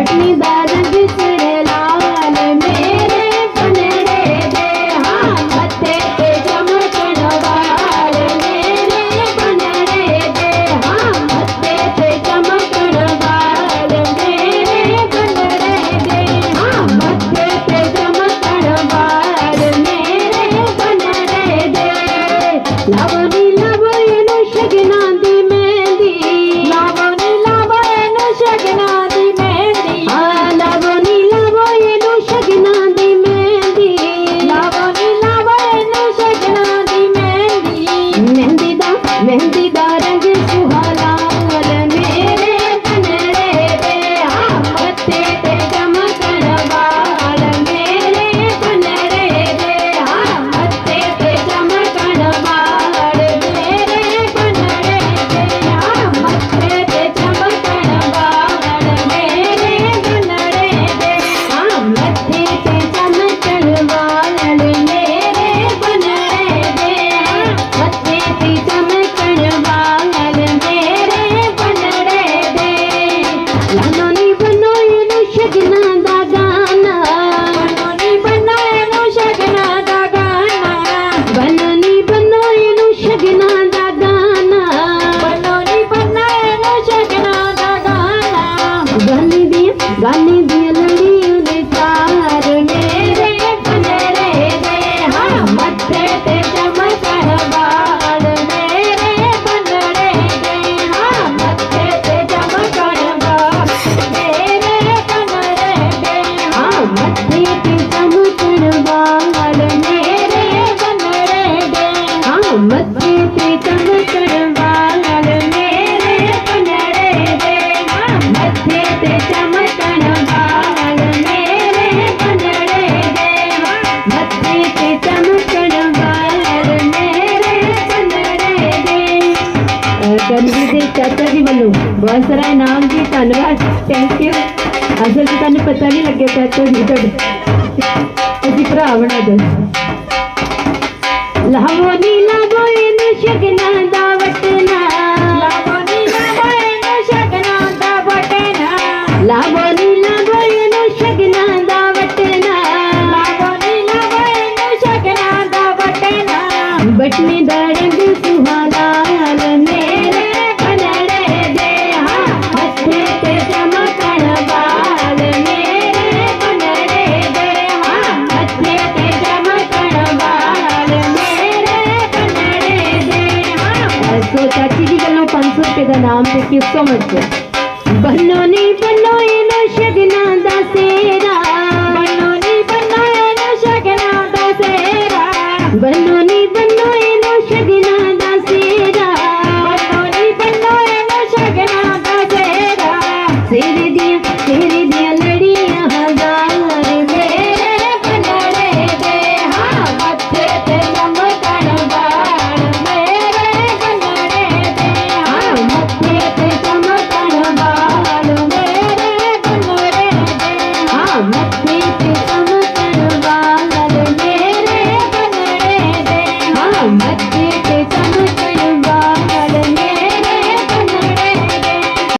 Let me buy तनवी दे चाचा जी वालों बहुत सारा इनाम जी धन्यवाद थैंक यू असल जी तुम पता नहीं लगे चाचा जी थोड़े अभी भरा बना दो लावो नी लावो इन शगना दा वटना लावो नी लावो इन शगना दा वटना लावो नी लावो इन शगना दा वटना लावो नी. ਸੋ ਚਾਚੀ ਜੀ ਵੱਲੋਂ 500 ਰੁਪਏ ਦਾ ਨਾਮ ਤੇ ਕਿ ਸੋ ਮਚ ਬੰਨੋ ਨਹੀਂ ਬੰਨੋ ਇਹ ਨਸ਼ੇ ਦਿਨਾਂ ਦਾ ਸੇਰਾ। ਬੰਨੋ ਨਹੀਂ ਬੰਨੋ ਇਹ ਨਸ਼ੇ ਦਿਨਾਂ ਦਾ ਸੇਰਾ। ਬੰਨੋ ਨਹੀਂ ਬੰਨੋ ਇਹ ਨਸ਼ੇ ਦਿਨਾਂ ਦਾ ਸੇਰਾ। ਬੰਨੋ ਨਹੀਂ ਬੰਨੋ ਇਹ ਨਸ਼ੇ ਦਿਨਾਂ ਦਾ ਸੇਰਾ। ਸੇਰੇ ਦੀਆਂ, ਸੇਰੇ